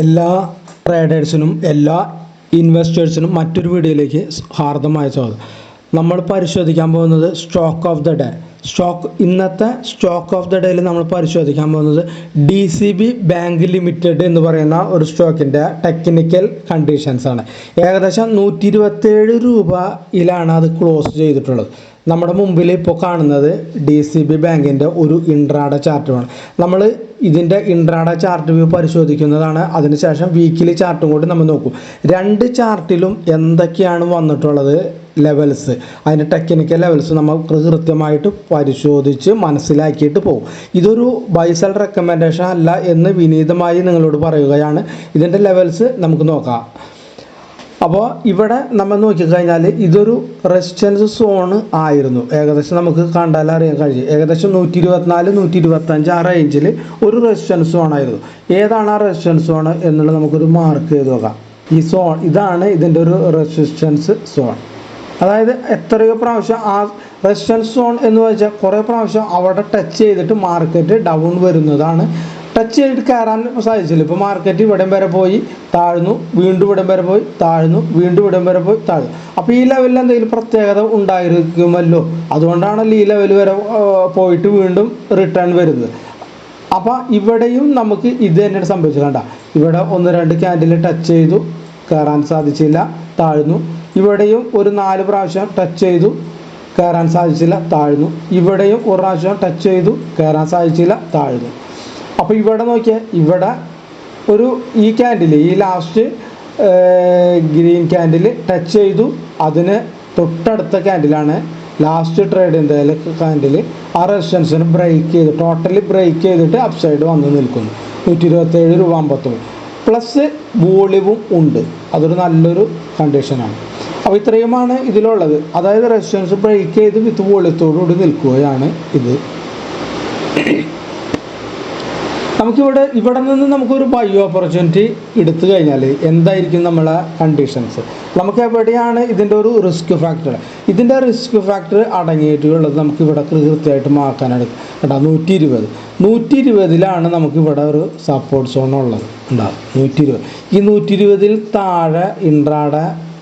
എല്ലാ ട്രേഡേഴ്സിനും എല്ലാ ഇൻവെസ്റ്റേഴ്സിനും മറ്റൊരു വീഡിയോയിലേക്ക് ഹാർദമായ സ്വാഗതം. നമ്മൾ പരിശോധിക്കാൻ പോകുന്നത് stock of the day stock ഇന്നത്തെ സ്റ്റോക്ക് ഓഫ് ദ ഡേയിൽ നമ്മൾ പരിശോധിക്കാൻ പോകുന്നത് D C B bank limited എന്ന് പറയുന്ന ഒരു സ്റ്റോക്കിന്റെ ടെക്നിക്കൽ കണ്ടീഷൻസ് ആണ്. ഏകദേശം നൂറ്റി ഇരുപത്തേഴ് രൂപയിലാണ് അത് ക്ലോസ് ചെയ്തിട്ടുള്ളത്. നമ്മുടെ മുമ്പിൽ ഇപ്പോൾ കാണുന്നത് ഡി സി ബി ബാങ്കിന്റെ ഒരു ഇൻട്രാഡ ചാർട്ടുമാണ് നമ്മൾ ഇതിന്റെ ഇൻട്രാഡ ചാർട്ട് വ്യൂ പരിശോധിക്കുന്നതാണ്. അതിനുശേഷം വീക്കിലി ചാർട്ടും കൂടി നമ്മൾ നോക്കും. രണ്ട് ചാർട്ടിലും എന്തൊക്കെയാണ് വന്നിട്ടുള്ളത് ലെവൽസ് അതിന്റെ ടെക്നിക്കൽ ലെവൽസ് നമ്മൾ കൃത്യമായിട്ട് പരിശോധിച്ച് മനസ്സിലാക്കിയിട്ട് പോകും. ഇതൊരു ബൈസൽ റെക്കമെൻഡേഷൻ അല്ല എന്ന് വിനീതമായി നിങ്ങളോട് പറയുകയാണ്. ഇതിന്റെ ലെവൽസ് നമുക്ക് നോക്കാം. അപ്പോൾ ഇവിടെ നമ്മൾ നോക്കിക്കഴിഞ്ഞാൽ ഇതൊരു റെസിസ്റ്റൻസ് സോണ് ആയിരുന്നു. ഏകദേശം നമുക്ക് കണ്ടാൽ അറിയാൻ കഴിയും. ഏകദേശം നൂറ്റി ഇരുപത്തിനാല് നൂറ്റി ഇരുപത്തഞ്ച് ആ റേഞ്ചിൽ ഒരു റെസിസ്റ്റൻസ് സോൺ ആയിരുന്നു. ഏതാണ് ആ റെസിസ്റ്റൻസ് സോൺ എന്നുള്ളത് നമുക്കൊരു മാർക്ക് ചെയ്ത് നോക്കാം. ഈ സോൺ ഇതാണ് ഇതിന്റെ ഒരു റെസിസ്റ്റൻസ് സോൺ അതായത് എത്രയോ പ്രാവശ്യം ആ റെസിസ്റ്റൻസ് സോൺ എന്ന് വെച്ചാൽ കുറേ പ്രാവശ്യം അവിടെ ടച്ച് ചെയ്തിട്ട് മാർക്കറ്റ് ഡൗൺ വരുന്നതാണ് ടച്ച് ചെയ്തിട്ട് കയറാൻ സാധിച്ചില്ല. ഇപ്പോൾ മാർക്കറ്റ് ഇവിടം വരെ പോയി താഴ്ന്നു വീണ്ടും ഇവിടം വരെ പോയി താഴ്ന്നു വീണ്ടും ഇവിടം വരെ പോയി താഴ്ന്നു. അപ്പോൾ ഈ ലെവലിൽ എന്തെങ്കിലും പ്രത്യേകത ഉണ്ടായിരിക്കുമല്ലോ. അതുകൊണ്ടാണല്ലോ ഈ ലെവൽ വരെ പോയിട്ട് വീണ്ടും റിട്ടേൺ വരുന്നത്. അപ്പോൾ ഇവിടെയും നമുക്ക് ഇത് തന്നെയാണ് സംഭവിച്ചത് ഇവിടെ ഒന്ന് രണ്ട് ക്യാൻഡിൽ ടച്ച് ചെയ്തു കയറാൻ സാധിച്ചില്ല താഴ്ന്നു. ഇവിടെയും ഒരു നാല് പ്രാവശ്യം ടച്ച് ചെയ്തു കയറാൻ സാധിച്ചില്ല താഴ്ന്നു. ഇവിടെയും ഒരു പ്രാവശ്യം ടച്ച് ചെയ്തു കയറാൻ സാധിച്ചില്ല താഴ്ന്നു. അപ്പോൾ ഇവിടെ നോക്കിയാൽ ഇവിടെ ഒരു ഈ ക്യാൻഡിൽ ഈ ലാസ്റ്റ് ഗ്രീൻ ക്യാൻഡിൽ ടച്ച് ചെയ്തു. അതിന് തൊട്ടടുത്ത ക്യാൻഡിലാണ് ലാസ്റ്റ് ട്രേഡ് എന്തായാലും ക്യാൻഡിൽ ആ റെസിസ്റ്റൻസിന് ബ്രേക്ക് ചെയ്ത് ടോട്ടലി ബ്രേക്ക് ചെയ്തിട്ട് അപ്സൈഡ് സൈഡ് വന്ന് നിൽക്കുന്നു. നൂറ്റി ഇരുപത്തേഴ് രൂപ അമ്പത്തൊന്ന്. പ്ലസ് വോളിവും ഉണ്ട്. അതൊരു നല്ലൊരു കണ്ടീഷനാണ് അപ്പോൾ ഇത്രയുമാണ് ഇതിലുള്ളത്. അതായത് റെസിസ്റ്റൻസ് ബ്രേക്ക് ചെയ്ത് വിത്ത് വോളിയത്തോടുകൂടി നിൽക്കുകയാണ് ഇത്. നമുക്കിവിടെ ഇവിടെ നിന്ന് നമുക്കൊരു ബൈ ഓപ്പർച്യൂണിറ്റി എടുത്തു കഴിഞ്ഞാൽ എന്തായിരിക്കും നമ്മളെ കണ്ടീഷൻസ് നമുക്ക് എവിടെയാണ് ഇതിന്റെ ഒരു റിസ്ക് ഫാക്ടർ ഇതിന്റെ റിസ്ക് ഫാക്ടർ അടങ്ങിയിട്ടുള്ളത് നമുക്ക് ഇവിടെ കൃത്യമായിട്ട് മാക്കാനാണ് കേട്ടോ നൂറ്റി ഇരുപത് നൂറ്റി ഇരുപതിലാണ് നമുക്കിവിടെ ഒരു സപ്പോർട്ട് സോൺ ഉള്ളത്. ഉണ്ടാവും നൂറ്റി ഇരുപത് ഈ നൂറ്റി ഇരുപതിൽ താഴെ ഇൻട്രാഡ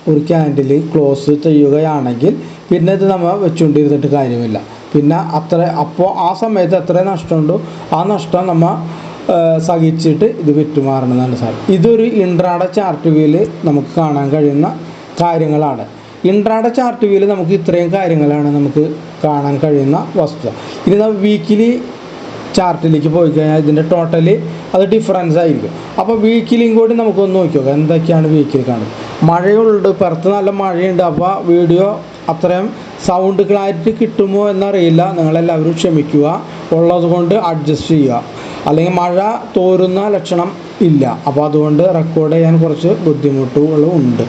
ഒരു ക്യാൻഡിൽ ക്ലോസ് ചെയ്യുകയാണെങ്കിൽ പിന്നെ ഇത് നമ്മൾ വെച്ചുകൊണ്ടിരുന്നിട്ട് കാര്യമില്ല. പിന്നെ അത്ര അപ്പോൾ ആ സമയത്ത് എത്ര നഷ്ടമുണ്ടോ? ആ നഷ്ടം നമ്മൾ സഹിച്ചിട്ട് ഇത് വിറ്റുമാറണമെന്നാണ് സാർ. ഇതൊരു ഇൻട്രാഡ ചാർട്ട് വ്യൂവിൽ നമുക്ക് കാണാൻ കഴിയുന്ന കാര്യങ്ങളാണ്. ഇൻട്രാഡ ചാർട്ട് വ്യൂവിൽ നമുക്ക് ഇത്രയും കാര്യങ്ങളാണ് നമുക്ക് കാണാൻ കഴിയുന്ന വസ്തുത. ഇനി നമ്മൾ വീക്കിലി ചാർട്ടിലേക്ക് പോയി കഴിഞ്ഞാൽ ഇതിന്റെ ടോട്ടലി അത് ഡിഫറൻസ് ആയിരിക്കും. അപ്പോൾ വീക്കിലിയും കൂടി നമുക്കൊന്ന് നോക്കി നോക്കാം. എന്തൊക്കെയാണ് വീക്കിൽ കാണുന്നത്? മഴയുണ്ട്. പുറത്ത് നല്ല മഴയുണ്ട്. അപ്പോൾ വീഡിയോ അത്രയും സൗണ്ട് ക്ലാരിറ്റി കിട്ടുമോ എന്നറിയില്ല. നിങ്ങളെല്ലാവരും ക്ഷമിക്കുക. ഉള്ളത് കൊണ്ട് അഡ്ജസ്റ്റ് ചെയ്യുക. അല്ലെങ്കിൽ മഴ തോരുന്ന ലക്ഷണം ഇല്ല. അപ്പോൾ അതുകൊണ്ട് റെക്കോർഡ് ചെയ്യാൻ കുറച്ച് ബുദ്ധിമുട്ടുകളും ഉണ്ട്.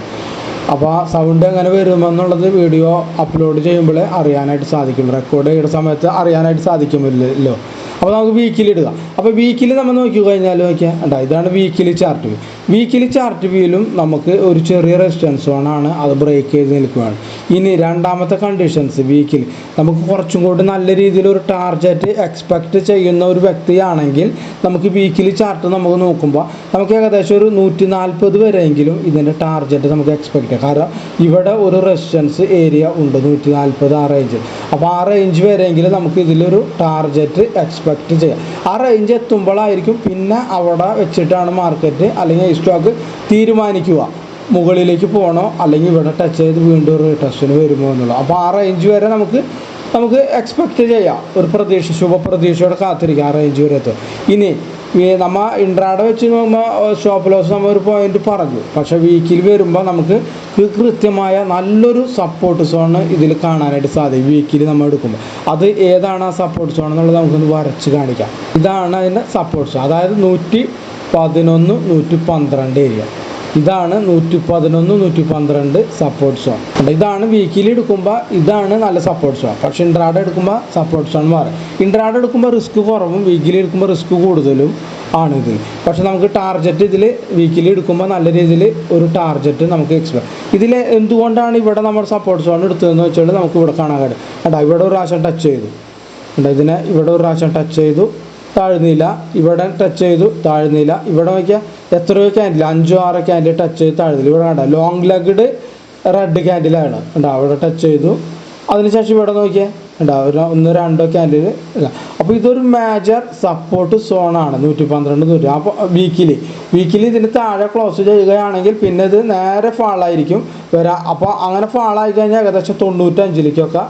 അപ്പോൾ സൗണ്ട് എങ്ങനെ വരുമെന്നുള്ളത് വീഡിയോ അപ്ലോഡ് ചെയ്യുമ്പോൾ അറിയാനായിട്ട് സാധിക്കും. റെക്കോർഡ് ചെയ്യുന്ന സമയത്ത് അറിയാനായിട്ട് സാധിക്കുമല്ലോ അപ്പോൾ നമുക്ക് വീക്കിലി ഇടുക. അപ്പോൾ വീക്കിലി നമ്മൾ നോക്കി കഴിഞ്ഞാൽ നോക്കിയാൽ ഉണ്ടാ ഇതാണ് weekly chart view weekly chart വ്യൂയിലും നമുക്ക് ഒരു ചെറിയ റെസിസ്റ്റൻസ് ആണ് അത് ബ്രേക്ക് ചെയ്ത് നിൽക്കുകയാണ് ഇനി രണ്ടാമത്തെ കണ്ടീഷൻസ് വീക്കിലി നമുക്ക് കുറച്ചും കൂടി നല്ല രീതിയിൽ ഒരു ടാർഗറ്റ് എക്സ്പെക്റ്റ് ചെയ്യുന്ന ഒരു വ്യക്തിയാണെങ്കിൽ നമുക്ക് വീക്കിലി ചാർട്ട് നമുക്ക് നോക്കുമ്പോൾ നമുക്ക് ഏകദേശം ഒരു നൂറ്റി നാൽപ്പത് വരെയെങ്കിലും ഇതിന്റെ ടാർഗറ്റ് നമുക്ക് എക്സ്പെക്ട് ചെയ്യാം. കാരണം ഇവിടെ ഒരു റെസിസ്റ്റൻസ് ഏരിയ ഉണ്ട് നൂറ്റി നാൽപ്പത് ആ റേഞ്ച് അപ്പോൾ ആ റേഞ്ച് വരെയെങ്കിലും നമുക്ക് ഇതിലൊരു ടാർഗറ്റ് എക്സ്പെക്ട് ചെയ്യാം ആ റേഞ്ച് എത്തുമ്പോഴായിരിക്കും പിന്നെ അവിടെ വെച്ചിട്ടാണ് മാർക്കറ്റ് അല്ലെങ്കിൽ ഈ സ്റ്റോക്ക് തീരുമാനിക്കുക. മുകളിലേക്ക് പോകണോ അല്ലെങ്കിൽ ഇവിടെ ടച്ച് ചെയ്ത് വീണ്ടും ഒരു ടെസ്റ്റിന് വരുമോ എന്നുള്ളത്. അപ്പോൾ ആ റേഞ്ച് വരെ നമുക്ക് നമുക്ക് എക്സ്പെക്റ്റ് ചെയ്യാം. ഒരു പ്രതീക്ഷ ശുഭപ്രതീക്ഷയോടെ കാത്തിരിക്കാം ആ റേഞ്ച് വരെ എത്തും ഇനി നമ്മ ഇൻട്രാഡ വെച്ച് നോക്കുമ്പോൾ സ്റ്റോപ്പ് ലോസ് നമ്മൾ ഒരു പോയിന്റ് പറഞ്ഞു. പക്ഷെ വീക്കിൽ വരുമ്പോൾ നമുക്ക് കൃത്യമായ നല്ലൊരു സപ്പോർട്ട് സോൺ ഇതിൽ കാണാനായിട്ട് സാധിക്കും. വീക്കിൽ നമ്മൾ എടുക്കുമ്പോൾ അത് ഏതാണ് ആ സപ്പോർട്ട് സോൺ എന്നുള്ളത് നമുക്കൊന്ന് വരച്ച് കാണിക്കാം. ഇതാണ് അതിന്റെ സപ്പോർട്ട് സോൺ അതായത് നൂറ്റി പതിനൊന്ന് നൂറ്റി പന്ത്രണ്ട് ഏരിയ ഇതാണ് നൂറ്റി പതിനൊന്ന് നൂറ്റി പന്ത്രണ്ട് സപ്പോർട്ട് സോൺ ഇതാണ് വീക്കിലി എടുക്കുമ്പോൾ ഇതാണ് നല്ല സപ്പോർട്ട് സോൺ പക്ഷേ ഇൻട്രാഡ് എടുക്കുമ്പോൾ സപ്പോർട്ട് സോൺ മാറും. ഇൻട്രാഡ് എടുക്കുമ്പോൾ റിസ്ക് കുറവും വീക്കിലി എടുക്കുമ്പോൾ റിസ്ക് കൂടുതലും ആണ് ഇത് പക്ഷെ നമുക്ക് ടാർജറ്റ് ഇതിൽ വീക്കിലി എടുക്കുമ്പോൾ നല്ല രീതിയിൽ ഒരു ടാർജറ്റ് നമുക്ക് എക്സ്പെക്ട് ഇതിൽ എന്തുകൊണ്ടാണ് ഇവിടെ നമ്മൾ സപ്പോർട്ട് സോൺ എടുത്തതെന്ന് വെച്ചാൽ നമുക്ക് ഇവിടെ കാണാൻ കഴിയും. ഇവിടെ ഒരു പ്രാവശ്യം ടച്ച് ചെയ്തു. ഇതിനെ ഇവിടെ ഒരു പ്രാവശ്യം ടച്ച് ചെയ്തു. താഴ്ന്നില്ല ഇവിടെ ടച്ച് ചെയ്തു താഴ്ന്നില്ല ഇവിടെ നോക്കിയാൽ എത്രയോ ക്യാൻഡിൽ അഞ്ചോ ആറോ ക്യാൻഡിൽ ടച്ച് ചെയ്ത് താഴ്ന്നില്ല ഇവിടെ കണ്ട ലോങ് ലെഗ്ഡ് റെഡ് ക്യാൻഡിലാണ് ഉണ്ടോ അവിടെ ടച്ച് ചെയ്തു. അതിനുശേഷം ഇവിടെ നോക്കിയാൽ ഉണ്ടോ ഒരു ഒന്ന് രണ്ടോ ക്യാൻഡിൽ ഇല്ല അപ്പോൾ ഇതൊരു മേജർ സപ്പോർട്ട് സോണാണ് നൂറ്റി പന്ത്രണ്ട് നൂറ്റി അപ്പോൾ വീക്കിലി വീക്കിലി ഇതിന് താഴെ ക്ലോസ് ചെയ്യുകയാണെങ്കിൽ പിന്നെ ഇത് നേരെ ഫാളായിരിക്കും വരാം അപ്പോൾ അങ്ങനെ ഫാളായി കഴിഞ്ഞാൽ ഏകദേശം തൊണ്ണൂറ്റഞ്ചിലേക്കൊക്കെ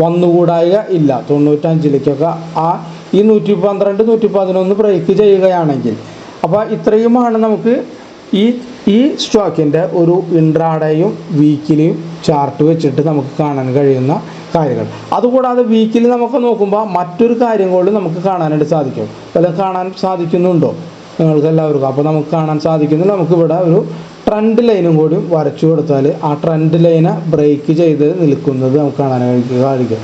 വന്നുകൂടായ ഇല്ല. തൊണ്ണൂറ്റഞ്ചിലേക്കൊക്കെ ആ ഈ നൂറ്റി പന്ത്രണ്ട് നൂറ്റി പതിനൊന്ന് ബ്രേക്ക് ചെയ്യുകയാണെങ്കിൽ. അപ്പോൾ ഇത്രയുമാണ് നമുക്ക് ഈ ഈ സ്റ്റോക്കിന്റെ ഒരു ഇൻട്രാഡേയും വീക്കിലിയും ചാർട്ട് വെച്ചിട്ട് നമുക്ക് കാണാൻ കഴിയുന്ന കാര്യങ്ങൾ. അതുകൂടാതെ വീക്കിലി നമുക്ക് നോക്കുമ്പോൾ മറ്റൊരു കാര്യം കൂടി നമുക്ക് കാണാനായിട്ട് സാധിക്കും. അത് കാണാൻ സാധിക്കുന്നുണ്ടോ? നിങ്ങൾക്ക് എല്ലാവർക്കും. അപ്പോൾ നമുക്ക് കാണാൻ സാധിക്കുന്നു നമുക്ക് ഇവിടെ ഒരു ട്രെൻഡ് ലൈനും കൂടി വരച്ചു കൊടുത്താൽ ആ ട്രെൻഡ് ലൈനെ ബ്രേക്ക് ചെയ്ത് നിൽക്കുന്നത് നമുക്ക് കാണാൻ സാധിക്കും.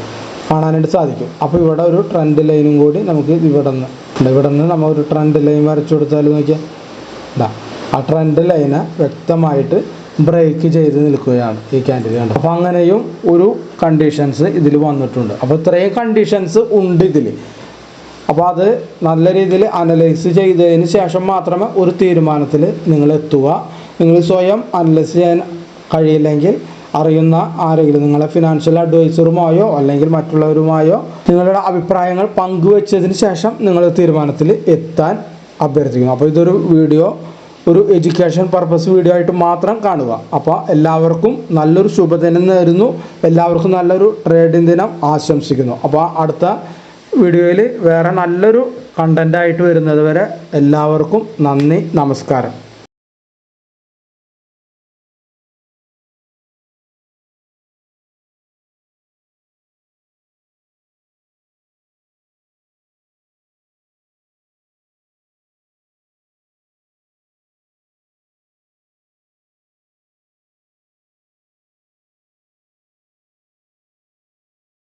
കാണാനായിട്ട് സാധിക്കും. അപ്പോൾ ഇവിടെ ഒരു ട്രെൻഡ് ലൈനും കൂടി നമുക്ക് ഇവിടെ നിന്ന് ഇവിടെ നിന്ന് നമ്മൾ ഒരു ട്രെൻഡ് ലൈൻ വരച്ചു കൊടുത്താൽ നോക്കിയാൽ ആ ട്രെൻഡ് ലൈന് വ്യക്തമായിട്ട് ബ്രേക്ക് ചെയ്ത് നിൽക്കുകയാണ് ഈ ക്യാൻഡിൽ കണ്ടത് അപ്പോൾ അങ്ങനെയും ഒരു കണ്ടീഷൻസ് ഇതിൽ വന്നിട്ടുണ്ട്. അപ്പോൾ ഇത്രയും കണ്ടീഷൻസ് ഉണ്ട് ഇതിൽ അപ്പോൾ അത് നല്ല രീതിയിൽ അനലൈസ് ചെയ്തതിന് ശേഷം മാത്രമേ ഒരു തീരുമാനത്തിൽ നിങ്ങൾ എത്തുക നിങ്ങൾ സ്വയം അനലൈസ് ചെയ്യാൻ കഴിയില്ലെങ്കിൽ അറിയുന്ന ആരെങ്കിലും നിങ്ങളെ ഫിനാൻഷ്യൽ അഡ്വൈസറുമായോ അല്ലെങ്കിൽ മറ്റുള്ളവരുമായോ നിങ്ങളുടെ അഭിപ്രായങ്ങൾ പങ്കുവച്ചതിന് ശേഷം നിങ്ങൾ തീരുമാനത്തിൽ എത്താൻ അഭ്യർത്ഥിക്കുന്നു. അപ്പോൾ ഇതൊരു വീഡിയോ ഒരു എഡ്യൂക്കേഷൻ പർപ്പസ് വീഡിയോ ആയിട്ട് മാത്രം കാണുക. അപ്പോൾ എല്ലാവർക്കും നല്ലൊരു ശുഭദിനം നേരുന്നു. എല്ലാവർക്കും നല്ലൊരു ട്രേഡിംഗ് ദിനം ആശംസിക്കുന്നു. അപ്പോൾ അടുത്ത വീഡിയോയിൽ വേറെ നല്ലൊരു കണ്ടന്റായിട്ട് വരുന്നത് വരെ എല്ലാവർക്കും നന്ദി നമസ്കാരം.